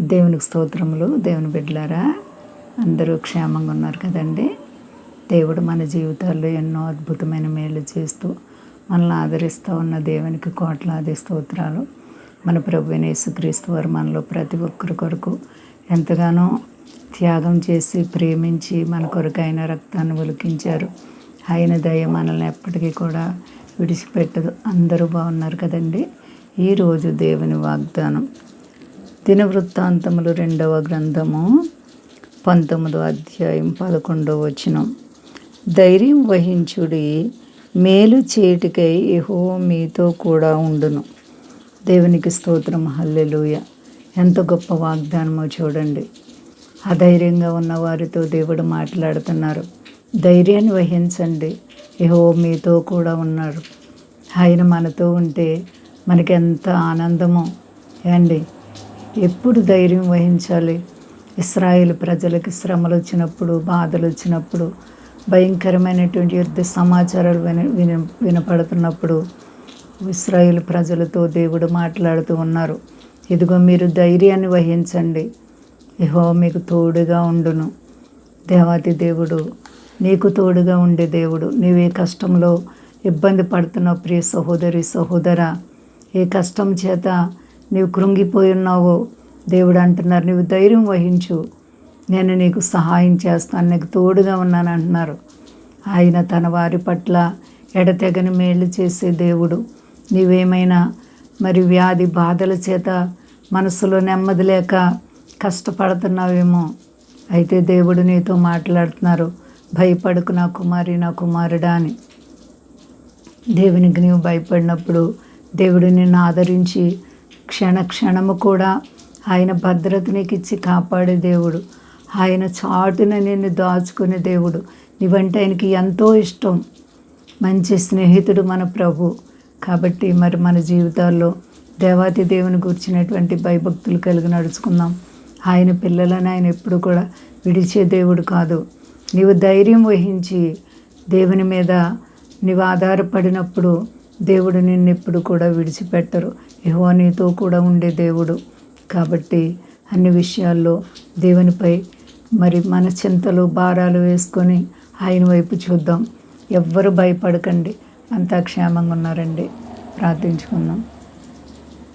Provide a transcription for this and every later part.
దేవునికి స్తోత్రములు దేవుని బిడ్డలారా అందరూ క్షేమంగా ఉన్నారు కదండి. దేవుడు మన జీవితాల్లో ఎన్నో అద్భుతమైన మేలు చేస్తూ మనల్ని ఆదరిస్తూ ఉన్న దేవునికి కోట్లాది స్తోత్రాలు. మన ప్రభు యేసుక్రీస్తు వారు మనలో ప్రతి ఒక్కరి కొరకు ఎంతగానో త్యాగం చేసి ప్రేమించి మన కొరకు ఆయన రక్తాన్ని ఒలికించారు. ఆయన దయ మనల్ని ఎప్పటికీ కూడా విడిచిపెట్టదు. అందరూ బాగున్నారు కదండి. ఈరోజు దేవుని వాగ్దానం. దినవృత్తాంతములు రెండవ గ్రంథము పంతొమ్మిదవ అధ్యాయం పదకొండవ వచనం. ధైర్యం వహించుడి మేలు చేటికై ఏహో మీతో కూడా ఉండును. దేవునికి స్తోత్రం. హల్లెలూయ. ఎంత గొప్ప వాగ్దానమో చూడండి. అధైర్యంగా ఉన్న వారితో దేవుడు మాట్లాడుతున్నారు. ధైర్యాన్ని వహించండి. ఏహో మీతో కూడా ఉన్నారు. ఆయన మనతో ఉంటే మనకెంత ఆనందమో. అండి ఎప్పుడు ధైర్యం వహించాలి? ఇస్రాయేల్ ప్రజలకి శ్రమలు వచ్చినప్పుడు బాధలు వచ్చినప్పుడు భయంకరమైనటువంటి యుద్ధ సమాచారాలు విన విన వినపడుతున్నప్పుడు ఇస్రాయేల్ ప్రజలతో దేవుడు మాట్లాడుతూ ఉన్నారు. ఇదిగో మీరు ధైర్యాన్ని వహించండి. యహో మీకు తోడుగా ఉండును. దేవాతి దేవుడు నీకు తోడుగా ఉండే దేవుడు నీవే కష్టంలో ఇబ్బంది పడుతున్నావు ప్రియ సహోదరి సహోదర ఏ కష్టం చేత నీవు కృంగిపోయి ఉన్నావో. దేవుడు అంటున్నారు నీవు ధైర్యం వహించు. నేను నీకు సహాయం చేస్తాను. నీకు తోడుగా ఉన్నాను అంటున్నారు. ఆయన తన వారి పట్ల ఎడతెగని మేలు చేసే దేవుడు. నీవేమైనా మరి వ్యాధి బాధల చేత మనసులో నెమ్మది లేక కష్టపడుతున్నావేమో. అయితే దేవుడు నీతో మాట్లాడుతున్నారు భయపడుకు నా కుమారి నా కుమారుడా అని. దేవునికి నీవు భయపడినప్పుడు దేవుడు నిన్ను ఆదరించి క్షణ క్షణము కూడా ఆయన భద్రత నీకు ఇచ్చి కాపాడే దేవుడు. ఆయన చాటున నిన్ను దాచుకునే దేవుడు. నీవంటే ఆయనకి ఎంతో ఇష్టం. మంచి స్నేహితుడు మన ప్రభు. కాబట్టి మరి మన జీవితాల్లో దేవాతి దేవుని గురించినటువంటి భయభక్తులు కలిగి నడుచుకుందాం. ఆయన పిల్లలను ఆయన ఎప్పుడు కూడా విడిచే దేవుడు కాదు. నీవు ధైర్యం వహించి దేవుని మీద నీవు ఆధారపడినప్పుడు దేవుడు నిన్ను ఎప్పుడు కూడా విడిచిపెట్టరు. యహోనీతో కూడా ఉండే దేవుడు. కాబట్టి అన్ని విషయాల్లో దేవునిపై మరి మన చింతలు భారాలు వేసుకొని ఆయన వైపు చూద్దాం. ఎవ్వరు భయపడకండి. అంతా క్షేమంగా ఉన్నారండి. ప్రార్థించుకుందాం.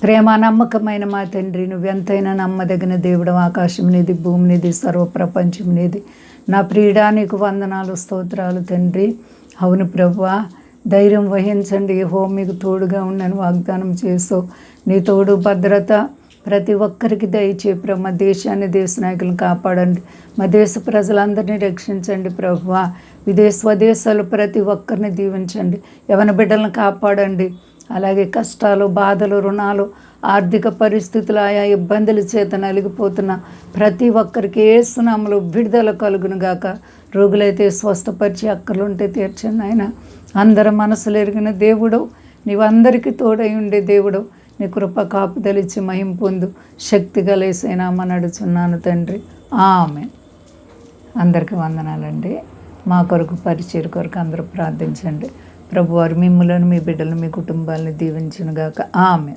ప్రేమ నమ్మకమైన మా తండ్రి నువ్వెంతైనా నమ్మదగిన దేవుడు ఆకాశం నీది భూమి నీది సర్వ ప్రపంచం నీది. నా ప్రియుడా నీకు వందనాలు స్తోత్రాలు తండ్రి. అవును ప్రభువా ధైర్యం వహించండి. హో మీకు తోడుగా ఉన్నాను. వాగ్దానం చేసో నీ తోడు భద్రత ప్రతి ఒక్కరికి దయచే ప్రభు. మా దేశాన్ని దేశ నాయకులను కాపాడండి. మా దేశ ప్రజలందరినీ రక్షించండి ప్రభువా విదేశ స్వదేశాలు ప్రతి ఒక్కరిని దీవించండి. యవన బిడ్డలను కాపాడండి. అలాగే కష్టాలు బాధలు రుణాలు ఆర్థిక పరిస్థితులు ఆయా ఇబ్బందుల చేత నలిగిపోతున్న ప్రతి ఒక్కరికి ఏ సునాములు విడుదల కలుగును గాక. రోగులైతే స్వస్థపరిచి అక్కలుంటే తీర్చండి ఆయన అందరి మనసులు ఎరిగిన దేవుడు నీవందరికీ తోడై ఉండే దేవుడు నీ కృప కాపుదలిచ్చి మహిం పొందు శక్తి గలేసైనామా నడుచున్నాను తండ్రి. ఆమె అందరికీ వందనాలండి. మా కొరకు పరిచయం కొరకు అందరూ ప్రార్థించండి. ప్రభువారు మిమ్మలను మీ బిడ్డలు మీ కుటుంబాలను దీవించునుగాక. ఆమె